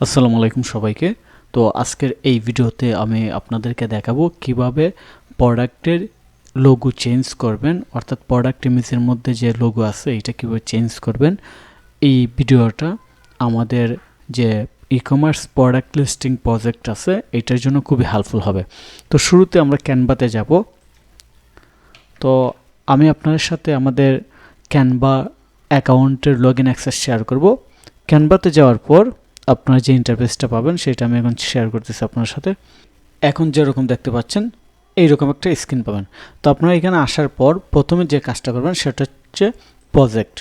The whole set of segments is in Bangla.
আসসালামু আলাইকুম সবাইকে। তো আজকের এই ভিডিওতে আমি আপনাদেরকে দেখাবো কীভাবে প্রোডাক্টের লোগো চেঞ্জ করবেন, অর্থাৎ প্রোডাক্ট ইমেজের মধ্যে যে লোগো আছে এটা কীভাবে চেঞ্জ করবেন। এই ভিডিওটা আমাদের যে e commerce product listing project আছে, এটার জন্য খুবই হেল্পফুল হবে। তো শুরুতে আমরা ক্যানভাতে যাব। তো আমি আপনাদের সাথে আমাদের ক্যানভা অ্যাকাউন্টের লগ ইন অ্যাক্সেস শেয়ার করব। ক্যানভাতে যাওয়ার পর আপনারা যে ইন্টারফেসটা পাবেন, সেটা আমি এখন শেয়ার করতেছি আপনার সাথে। এখন যেরকম দেখতে পাচ্ছেন, এইরকম একটা স্ক্রিন পাবেন। তো আপনারা এখানে আসার পর প্রথমে যে কাজটা করবেন, সেটা হচ্ছে প্রজেক্ট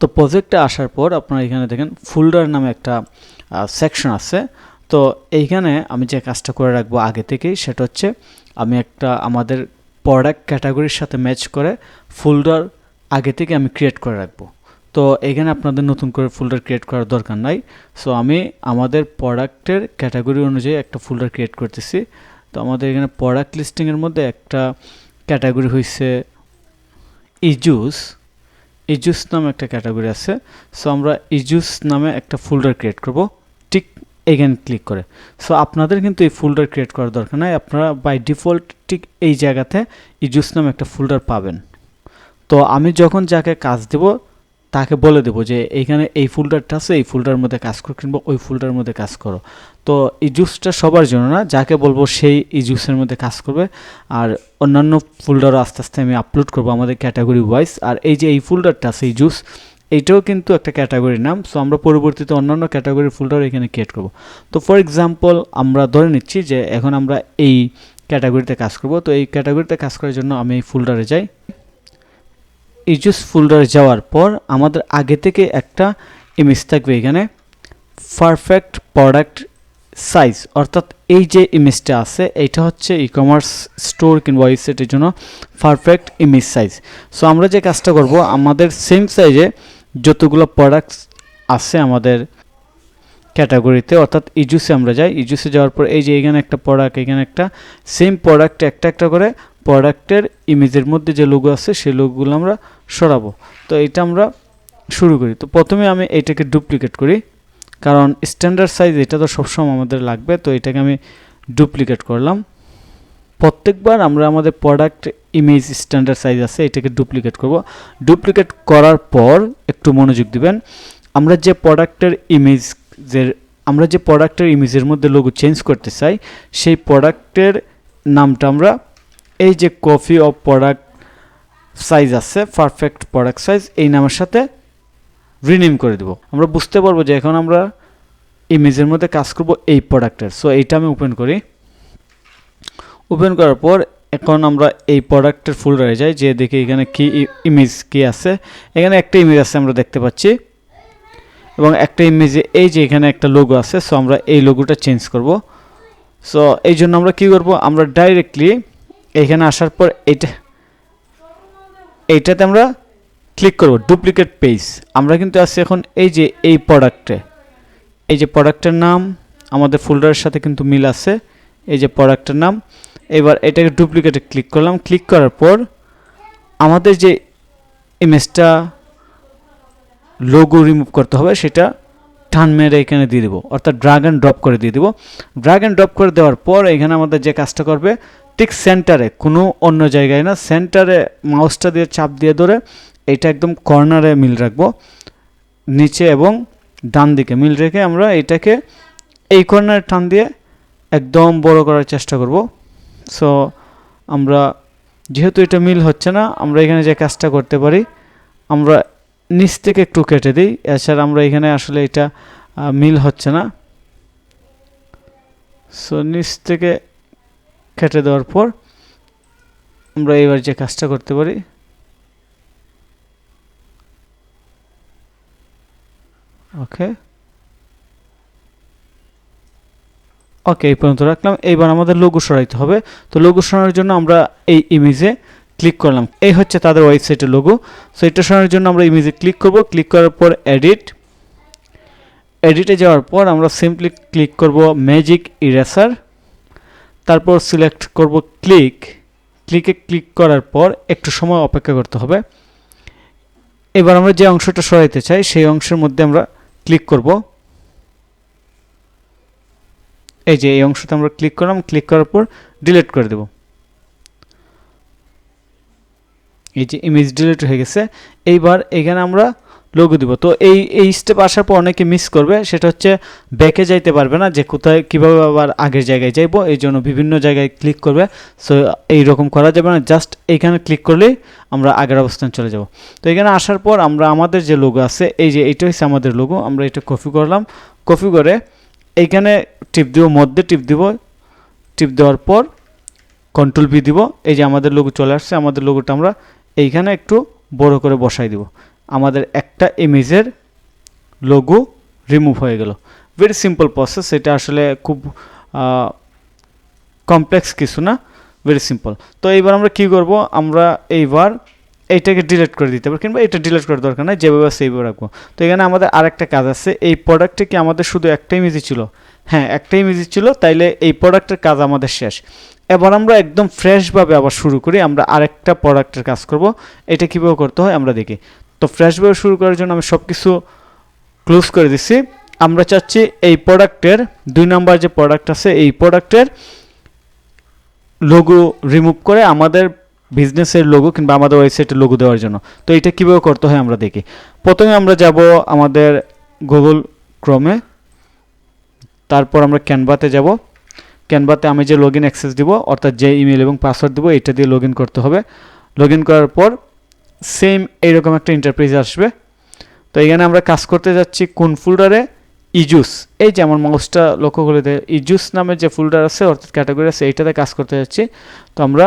তো প্রজেক্টে আসার পর আপনারা এখানে দেখেন ফোল্ডার নামে একটা সেকশন আছে। তো এইখানে আমি যে কাজটা করে রাখব আগে থেকেই, সেটা হচ্ছে আমি একটা আমাদের প্রোডাক্ট ক্যাটাগরির সাথে ম্যাচ করে ফোল্ডার আগে থেকে আমি ক্রিয়েট করে রাখব। তো এখানে আপনাদের নতুন করে ফোল্ডার ক্রিয়েট করার দরকার নাই। সো আমি আমাদের প্রোডাক্টের ক্যাটাগরি অনুযায়ী একটা ফোল্ডার ক্রিয়েট করতেছি। তো আমাদের এখানে প্রোডাক্ট লিস্টিংয়ের মধ্যে একটা ক্যাটাগরি হয়েছে ইজুস ইজুস নামে একটা ক্যাটাগরি আছে। সো আমরা ইজুস নামে একটা ফোল্ডার ক্রিয়েট করব। ঠিক এখানে ক্লিক করে। সো আপনাদের কিন্তু এই ফোল্ডার ক্রিয়েট করার দরকার নাই। আপনারা বাই ডিফল্ট ঠিক এই জায়গাতে ইজুস নামে একটা ফোল্ডার পাবেন। তো আমি যখন যাকে কাজ দেব তাকে বলে দেবো যে এইখানে এই ফোল্ডারটা আছে, এই ফোল্ডারের মধ্যে কাজ করো কিংবা ওই ফোল্ডারের মধ্যে কাজ করো। তো এই জুসটা সবার জন্য না, যাকে বলব সেই এই জুসের মধ্যে কাজ করবে। আর অন্যান্য ফোল্ডারও আস্তে আস্তে আমি আপলোড করব আমাদের ক্যাটাগরি ওয়াইজ আর এই যে এই ফোল্ডারটা আছে, এই জুস এইটাও কিন্তু একটা ক্যাটাগরির নাম। সো আমরা পরবর্তীতে অন্যান্য ক্যাটাগরির ফোল্ডার এখানে ক্রিয়েট করব। তো ফর এক্সাম্পল আমরা ধরে নিচ্ছি যে এখন আমরা এই ক্যাটাগরিতে কাজ করব। তো, এই ক্যাটাগরিতে কাজ করার জন্য আমি এই ফোল্ডারে যাই। ইজুস ফোল্ডারে যাওয়ার পর আমাদের আগে থেকে একটা ইমেজ থাকবে এখানে। পারফেক্ট প্রোডাক্ট সাইজ অর্থাৎ এই যে ইমেজটা আছে, এইটা হচ্ছে ই কমার্স স্টোর কিংবা ওয়েবসাইটের জন্য পারফেক্ট ইমেজ সাইজ সো আমরা যে কাজটা করব, আমাদের সেম সাইজে যতগুলো প্রোডাক্টস আছে আমাদের ক্যাটাগরিতে অর্থাৎ ইজুসে আমরা যাই। ইজুসে যাওয়ার পর এই যে এখানে একটা প্রোডাক্ট এখানে একটা সেম প্রোডাক্ট একটা একটা করে প্রোডাক্টের ইমেজের মধ্যে যে লোগো আছে, সেই লোগোগুলো আমরা সরাবো। তো এটা আমরা শুরু করি। তো প্রথমে আমি এইটাকে ডুপ্লিকেট করি। কারণ স্ট্যান্ডার্ড সাইজ এটা তো সবসময় আমাদের লাগবে, তো এটাকে আমি ডুপ্লিকেট করলাম। প্রত্যেকবার আমরা আমাদের প্রোডাক্ট ইমেজ স্ট্যান্ডার্ড সাইজ আছে, এটাকে ডুপ্লিকেট করব। ডুপ্লিকেট করার পর একটু মনোযোগ দিবেন। আমরা যে প্রোডাক্টের ইমেজের আমরা যে প্রোডাক্টের ইমেজের মধ্যে লোগো চেঞ্জ করতে চাই, সেই প্রোডাক্টের নামটা আমরা এই যে কপি অফ প্রোডাক্ট সাইজ আছে পারফেক্ট প্রোডাক্ট সাইজ এই নামের সাথে রিনেম করে দেব। আমরা বুঝতে পারব যে এখন আমরা ইমেজের মধ্যে কাজ করব এই প্রোডাক্টের সো এইটা আমি ওপেন করি। ওপেন করার পর এখন আমরা এই প্রোডাক্টের ফোল্ডারে যাই যে দেখি এখানে কি ইমেজ কি আছে। এখানে একটা ইমেজ আছে আমরা দেখতে পাচ্ছি। এবং একটা ইমেজে এই যে এখানে একটা লোগো আছে সো আমরা এই লোগোটা চেঞ্জ করব। সো এই জন্য আমরা কি করব, আমরা ডাইরেক্টলি এখানে আসার পর এটা এইটাতে আমরা ক্লিক করব ডুপ্লিকেট পেজ আমরা কিন্তু আছি এখন এই যে, এই প্রোডাক্টে এই যে প্রোডাক্টের নাম, আমাদের ফোল্ডারের সাথে কিন্তু মিল আছে। এই যে প্রোডাক্টের নাম, এবার এটাকে ডুপ্লিকেটে ক্লিক করলাম। ক্লিক করার পর আমাদের যে ইমেজটা লোগো রিমুভ করতে হবে, সেটা টান মেরে এখানে দিয়ে দেবো। অর্থাৎ ড্রাগ অ্যান্ড ড্রপ করে দিয়ে দেবো। ড্রাগ অ্যান্ড ড্রপ করে দেওয়ার পর এখানে আমাদের যে কাজটা করবে ঠিক সেন্টারে, কোনো অন্য জায়গায় না, সেন্টারে মাউসটা দিয়ে চাপ দিয়ে ধরে এটা একদম কর্নারে মিল রাখব, নিচে এবং ডান দিকে মিল রেখে আমরা এটাকে এই কর্নারে টান দিয়ে একদম বড় করার চেষ্টা করব। সো আমরা, যেহেতু এটা মিল হচ্ছে না, আমরা এখানে যে কাজটা করতে পারি, আমরা নিচ থেকে একটু কেটে দিই, এছাড়া আমরা এখানে আসলে এটা মিল হচ্ছে না। সো নিচ থেকে কেটে দেওয়ার পর আমরা এবার যে কাজটা করতে পারি, ওকে ওকে, এই পর্যন্ত রাখলাম। এইবার আমাদের লোগো সরাইতে হবে। তো লোগো সরানোর জন্য আমরা এই ইমেজে ক্লিক করলাম। এই হচ্ছে তাদের ওয়েবসাইটের লোগো সো এটা সরানোর জন্য আমরা ইমেজে ক্লিক করব। ক্লিক করার পর এডিট এডিটে যাওয়ার পর আমরা সিম্পলি ক্লিক করব ম্যাজিক ইরেসার তারপর সিলেক্ট করব ক্লিক ক্লিকে ক্লিক করার পর একটু সময় অপেক্ষা করতে হবে। এবার আমরা যে অংশটা সরাইতে চাই, সেই অংশের মধ্যে আমরা ক্লিক করব। এই যে এই অংশটা আমরা ক্লিক করলাম ক্লিক করার পর ডিলিট করে দেব। এই যে ইমেজ ডিলিট হয়ে গেছে। এইবার এখানে আমরা লোগো দিব। তো এই এই স্টেপ আসার পর অনেকে মিস করবে, সেটা হচ্ছে ব্যাকে যাইতে পারবে না, যে কোথায় কীভাবে আবার আগের জায়গায় যাইবো, এই জন্য বিভিন্ন জায়গায় ক্লিক করবে। সো এইরকম করা যাবে না জাস্ট এইখানে ক্লিক করলেই আমরা আগের অবস্থান চলে যাব। তো এখানে আসার পর আমরা, আমাদের যে লোগো আছে, এই যে এইটা হচ্ছে আমাদের লোগো আমরা এটা কপি করলাম। কপি করে এইখানে টিপ দিব, মধ্যে টিপ দিব। টিপ দেওয়ার পর কন্ট্রোল ভি দিব। এই যে আমাদের লোগো চলে আসছে, আমাদের লোগোটা আমরা এইখানে একটু বড় করে বসাই দিব। আমাদের একটা ইমেজের লোগো রিমুভ হয়ে গেল। ভেরি সিম্পল প্রসেস এটা আসলে খুব কমপ্লেক্স কিছু না ভেরি সিম্পল তো এইবার আমরা কি করব? আমরা এইবার এইটাকে ডিলিট করে দিতে পারি, কিংবা এটা ডিলিট করার দরকার নাই, যেভাবে সেইভাবে রাখব। তো এখানে আমাদের আরেকটা কাজ আছে, এই প্রোডাক্টে কি আমাদের শুধু একটা ইমেজই ছিল? হ্যাঁ একটা ইমেজই ছিল, তাইলে এই প্রোডাক্টের কাজ আমাদের শেষ। এবার আমরা একদম ফ্রেশভাবে আবার শুরু করি, আমরা আরেকটা প্রোডাক্টের কাজ করব। এটা কীভাবে করতে হয়? আমরা দেখি। তো ফ্রেশভাবে শুরু করার জন্য আমি সব কিছু ক্লোজ করে দিচ্ছি আমরা চাচ্ছি এই প্রোডাক্টের দুই নাম্বার যে প্রোডাক্ট আছে, এই প্রোডাক্টের লোগো রিমুভ করে আমাদের বিজনেসের লোগো কিংবা আমাদের ওয়েবসাইটের লোগো দেওয়ার জন্য। তো এটা কীভাবে করতে হয় আমরা দেখি। প্রথমে আমরা যাব আমাদের গুগল ক্রমে তারপর আমরা ক্যানভাতে যাব। ক্যানভাতে আমি যে লগ ইন অ্যাক্সেস দিব, অর্থাৎ যে ইমেল এবং পাসওয়ার্ড দিব, এটা দিয়ে লগ করতে হবে। লগ করার পর সেম এইরকম একটা ইন্টারপ্রাইজ আসবে। তো এখানে আমরা কাজ করতে যাচ্ছি কোন ফোল্ডারে ইজুস এই যে আমার মাউসটা লক্ষ্য করে দেয় ইজুস নামের যে ফোল্ডার আছে, অর্থাৎ ক্যাটাগরি আছে, এইটাতে কাজ করতে যাচ্ছি। তো আমরা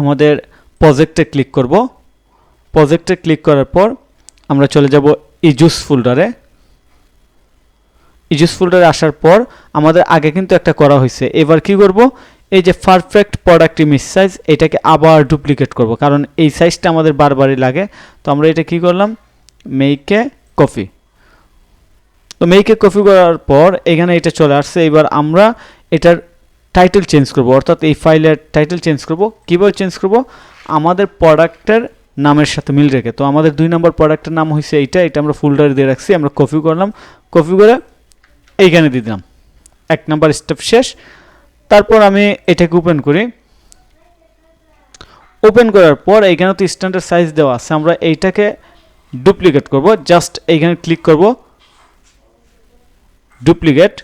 আমাদের প্রজেক্টে ক্লিক করব। প্রজেক্টে ক্লিক করার পর আমরা চলে যাব ইজুস ফোল্ডারে ইজুস ফোল্ডারে আসার পর আমাদের আগে কিন্তু একটা করা হয়েছে। এবার কি করব? এই যে পারফেক্ট প্রোডাক্ট ইমেজ সাইজ এটাকে আবার ডুপ্লিকেট করব। কারণ এই সাইজটা আমাদের বারবারই লাগে। তো আমরা এটা কি করলাম? মেইকে কপি তো মেইকে কপি করার পর এখানে এটা চলে আসছে। এবার আমরা এটার টাইটেল চেঞ্জ করব। অর্থাৎ এই ফাইলের টাইটেল চেঞ্জ করব। কীভাবে চেঞ্জ করব? আমাদের প্রোডাক্টের নামের সাথে মিল রেখে। তো আমাদের দুই নম্বর প্রোডাক্টের নাম হয়েছে এইটা। এটা আমরা ফোল্ডারে দিয়ে রাখছি। আমরা কপি করলাম। কপি করে এইখানে দিয়ে দিলাম। এক নম্বর স্টেপ শেষ। তারপর আমি এটাকে ওপেন করি। ওপেন করার পর এইখানে তো স্ট্যান্ডার্ড সাইজ দেওয়া আছে, আমরা এইটাকে ডুপ্লিকেট করব। জাস্ট এইখানে ক্লিক করব। ডুপ্লিকেট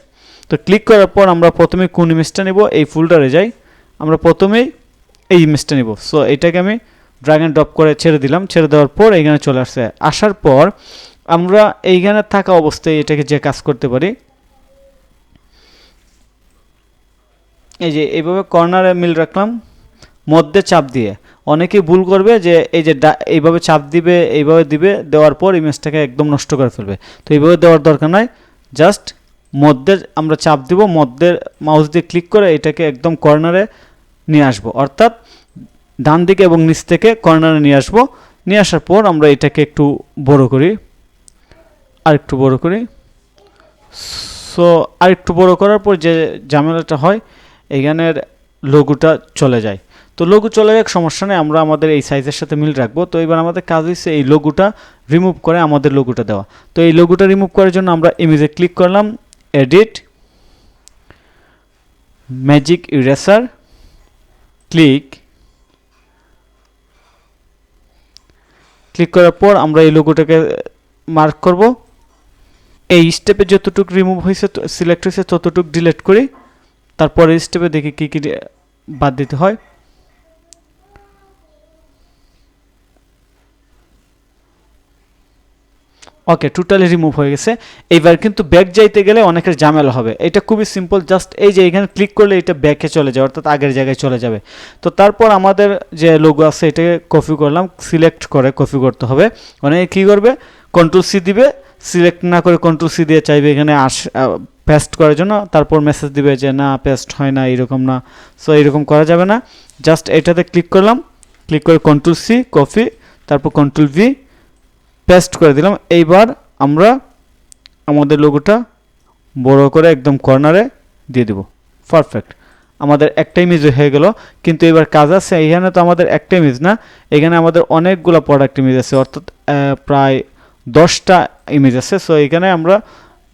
তো ক্লিক করার পর আমরা প্রথমে কোন ইমেজটা নেব? এই ফোল্ডারে যাই। আমরা প্রথমেই এই ইমেজটা নেব। সো এটাকে আমি ড্রাগ অ্যান্ড ড্রপ করে ছেড়ে দিলাম। ছেড়ে দেওয়ার পর এইখানে চলে আসছে। আসার পর আমরা এইখানে থাকা অবস্থায় এটাকে যে কাজ করতে পারি এই যে, এইভাবে কর্নারে মিল রাখলাম, মধ্যে চাপ দিয়ে। অনেকেই ভুল করবে যে, এই যে এইভাবে চাপ দিবে, এইভাবে দিবে, দেওয়ার পর ইমেজটাকে একদম নষ্ট করে ফেলবে। তো এইভাবে দেওয়ার দরকার নাই। জাস্ট মধ্যে আমরা চাপ দিব মধ্যের মাউস দিয়ে ক্লিক করে এটাকে একদম কর্নারে নিয়ে আসব। অর্থাৎ ডান দিকে এবং নিচ থেকে কর্নারে নিয়ে আসব। নিয়ে আসার পর আমরা এটাকে একটু বড় করি। আর একটু বড় করি। সো আর একটু বড় করার পর যে ঝামেলাটা হয় এখানের লোগোটা চলে যায়। তো লোগো চলে যাক, সমস্যা নেই, আমরা আমাদের এই সাইজের সাথে মিল রাখব। তো এবার আমাদের কাজ হচ্ছে এই লোগোটা রিমুভ করে আমাদের লোগোটা দেওয়া। তো এই লোগোটা রিমুভ করার জন্য আমরা ইমেজে ক্লিক করলাম edit magic eraser click click করার পর আমরা এই লোগোটাকে মার্ক করব। এই স্টেপে যতটুকু রিমুভ হয়েছে সিলেক্ট হয়েছে ততটুকু ডিলিট করি। তারপরে স্টেপে দেখি কী কী বাদ দিতে হয়। ওকে টোটালি রিমুভ হয়ে গেছে। এইবার কিন্তু ব্যাক যাইতে গেলে অনেকের ঝামেলা হবে। এটা খুবই সিম্পল জাস্ট এই যে এখানে ক্লিক করলে এটা ব্যাকে চলে যাবে অর্থাৎ আগের জায়গায় চলে যাবে। তো তারপর আমাদের যে লোগো আছে, এটাকে কপি করলাম সিলেক্ট করে কপি করতে হবে। অনেকে কী করবে? কন্ট্রোল সি দিবে সিলেক্ট না করে কন্ট্রোল সি দিয়ে চাইবে, এখানে আস পেস্ট করার জন্য, তারপর মেসেজ দিবে যে, না পেস্ট হয় না, এরকম না। সো এরকম করা যাবে না। জাস্ট এটাতে ক্লিক করলাম। ক্লিক করে কন্ট্রোল সি কপি তারপর কন্ট্রোল ভি পেস্ট করে দিলাম। এইবার আমরা আমাদের লোগোটা বড় করে একদম কর্নারে দিয়ে দেব। পারফেক্ট আমাদের একটা ইমেজ হয়ে গেল। কিন্তু এবার কাজ আছে এখানে তো আমাদের একটা ইমেজ না। এখানে আমাদের অনেকগুলো প্রোডাক্ট ইমেজ আছে। অর্থাৎ প্রায় দশটা ইমেজ আছে। সো এখানে আমরা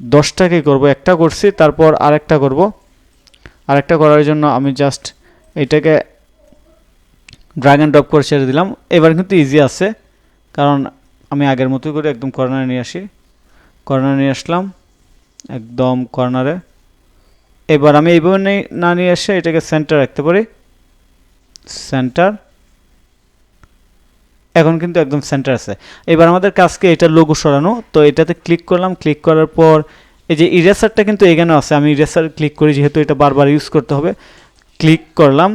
দশটাকে করব? একটা করছি, তারপর আরেকটা করব। আরেকটা করার জন্য আমি জাস্ট এটাকে ড্রাগ অ্যান্ড ড্রপ করে ছেড়ে দিলাম। এবার কিন্তু ইজি আছে, কারণ আমি আগের মতোই করে একদম কর্নারে নিয়ে আসি। কর্নারে নিয়ে আসলাম, একদম কর্নারে এবার আমি এইভাবে না নিয়ে এসে এটাকে সেন্টার রাখতে পারি। সেন্টার এখন কিন্তু একদম সেন্টার আছে। এবার আমাদের কাজকে এটা লোগো সরানো, তো এটাতে ক্লিক করলাম ক্লিক করার পর এই যে ইরেসারটা কিন্তু এখানে আছে, আমি ইরেসার ক্লিক করি যেহেতু এটা বারবার ইউজ করতে হবে। ক্লিক করলাম।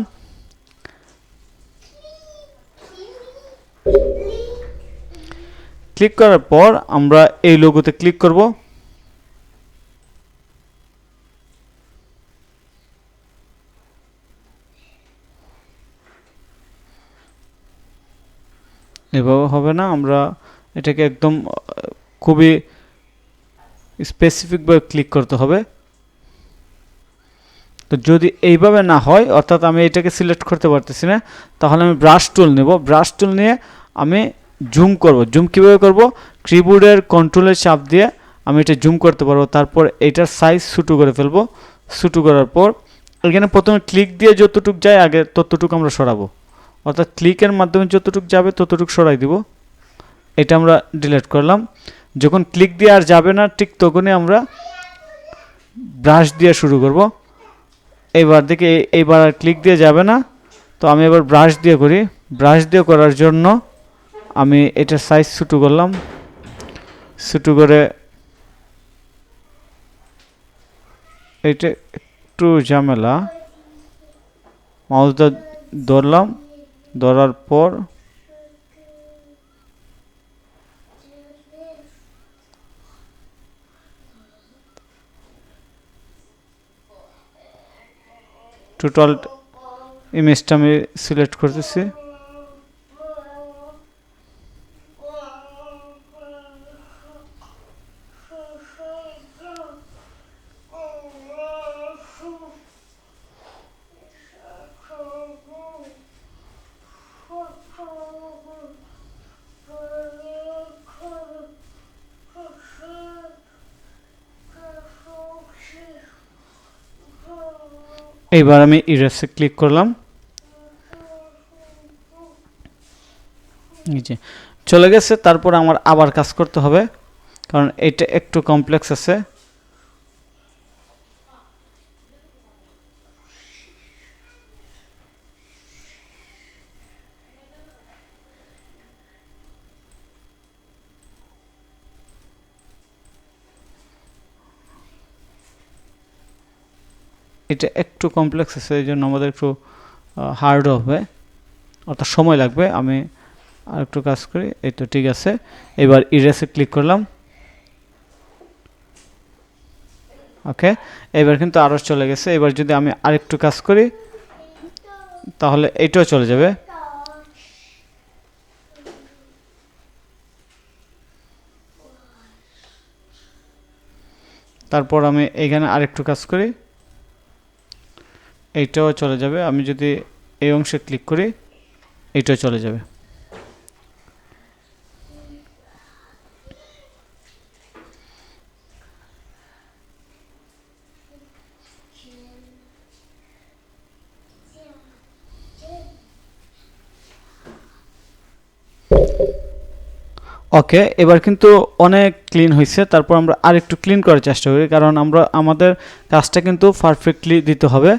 ক্লিক করার পর আমরা এই লোগোতে ক্লিক করব। এভাবে হবে না। আমরা এটাকে একদম খুবই স্পেসিফিকভাবে ক্লিক করতে হবে। তো যদি এইভাবে না হয়, অর্থাৎ আমি এটাকে সিলেক্ট করতে পারতেছি না, তাহলে আমি ব্রাশ টুল নেব। ব্রাশ টুল নিয়ে আমি জুম করব। জুম কীভাবে করব? কিবোর্ডের কন্ট্রোলের চাপ দিয়ে আমি এটা জুম করতে পারব। তারপর এটার সাইজ ছোটো করে ফেলব। ছোটো করার পর, এখানে প্রথমে ক্লিক দিয়ে যতটুক যায়, আগে ততটুকু আমরা সরাবো। অর্থাৎ ক্লিকের মাধ্যমে যতটুক যাবে ততটুক সরাই দিব। এটা আমরা ডিলিট করলাম। যখন ক্লিক দিয়ে আর যাবে না, ঠিক তখনই আমরা ব্রাশ দিয়ে শুরু করব। এবার দেখে এইবার আর ক্লিক দিয়ে যাবে না। তো আমি এবার ব্রাশ দিয়ে করি। ব্রাশ দিয়ে করার জন্য আমি এটার সাইজ ছোটো করলাম। ছোটো করে এটা একটু ঝামেলা। মাউসটা ধরলাম। ধরার পর টোটাল ইমেজটা আমি সিলেক্ট করতেছি। এইবার আমি ইরেসে ক্লিক করলাম। নিচে চলে গেছে, তারপর আমার আবার কাজ করতে হবে, কারণ এটা একটু কমপ্লেক্স আছে। এটা একটু কমপ্লেক্স আছে, এই জন্য আমাদের একটু হার্ড হবে। অর্থাৎ সময় লাগবে, আমি আর একটু কাজ করি এই তো ঠিক আছে। এবার ইরেসে ক্লিক করলাম। ওকে এবার কিন্তু আরও চলে গেছে। এবার যদি আমি আরেকটু কাজ করি, তাহলে এটাও চলে যাবে। তারপর আমি এখানে আরেকটু কাজ করি। এইটাও চলে যাবে। আমি যদি এই অংশে ক্লিক করি, এইটাও চলে যাবে। ওকে, এবার কিন্তু অনেক ক্লিন হয়েছে। তারপর আমরা আরেকটু ক্লিন করার চেষ্টা করি, কারণ আমরা, আমাদের কাজটা কিন্তু পারফেক্টলি দিতে হবে।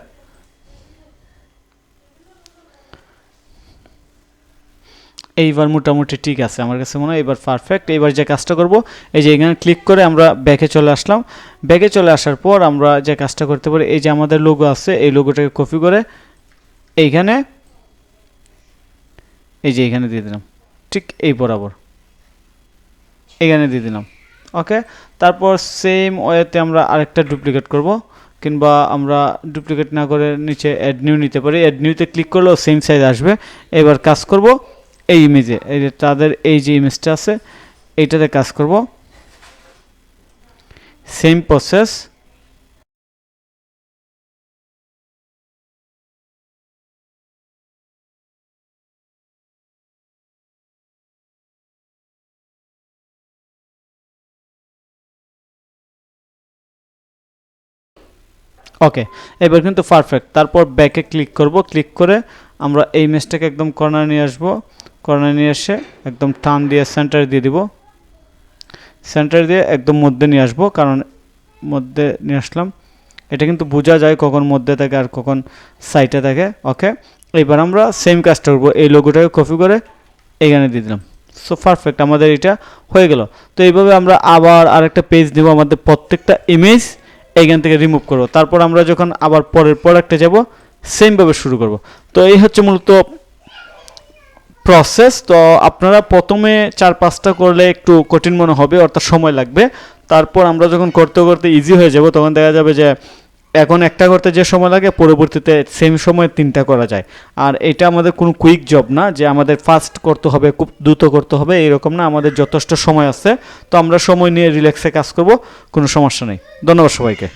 এইবার মোটামুটি ঠিক আছে। আমার কাছে মনে হয় এবার পারফেক্ট এবার যে কাজটা করব, এই যে এখানে ক্লিক করে আমরা ব্যাকে চলে আসলাম। ব্যাকে চলে আসার পর আমরা যে কাজটা করতে পারি, এই যে আমাদের লোগো আছে, এই লোগোটাকে কপি করে এইখানে এই যে এখানে দিয়ে দিলাম। ঠিক এই বরাবর। এখানে দিয়ে দিলাম। ওকে তারপর সেম ওয়েতে আমরা আরেকটা ডুপ্লিকেট করব, কিংবা আমরা ডুপ্লিকেট না করে নিচে অ্যাড নিউ নিতে পারি। অ্যাড নিউতে ক্লিক করলেও সেম সাইজ আসবে। এবার কাজ করব এই ইমেজে এই যে তাদের এই যে ইমেজটা আছে, এইটাতে কাজ করব। সেম প্রসেস ওকে এবার কিন্তু পারফেক্ট তারপর ব্যাকে ক্লিক করব। ক্লিক করে আমরা এই ইমেজটাকে একদম কর্নার নিয়ে আসব। কর্নার নিয়ে এসে একদম টান দিয়ে সেন্টারে দিয়ে দিব। সেন্টার দিয়ে একদম মধ্যে নিয়ে আসব, কারণ মধ্যে নিয়ে আসলাম। এটা কিন্তু বোঝা যায় কখন মধ্যে থাকে আর কখন সাইডে থাকে ওকে এবার আমরা সেম কাজটা করব। এই লোগোটাকে কপি করে এখানে দিয়ে দিলাম। সো পারফেক্ট আমাদের এটা হয়ে গেল। তো এইভাবে আমরা আবার আরেকটা পেজ দেবো আমাদের প্রত্যেকটা ইমেজ এইখান থেকে রিমুভ করব। তারপর আমরা যখন আবার পরের প্রোডাক্টে যাব সেমভাবে শুরু করব। তো এই হচ্ছে মূলত প্রসেস তো আপনারা প্রথমে চার পাঁচটা করলে একটু কঠিন মনে হবে, অর্থাৎ সময় লাগবে। তারপর আমরা যখন করতে করতে ইজি হয়ে যাব, তখন দেখা যাবে যে এখন একটা করতে যে সময় লাগে, পরবর্তীতে সেম সময় তিনটা করা যায়। আর এটা আমাদের কোনো কুইক জব না, যে আমাদের ফাস্ট করতে হবে, খুব দ্রুত করতে হবে, এরকম না, আমাদের যথেষ্ট সময় আছে। তো আমরা সময় নিয়ে রিল্যাক্সে কাজ করব, কোনো সমস্যা নেই। ধন্যবাদ সবাইকে।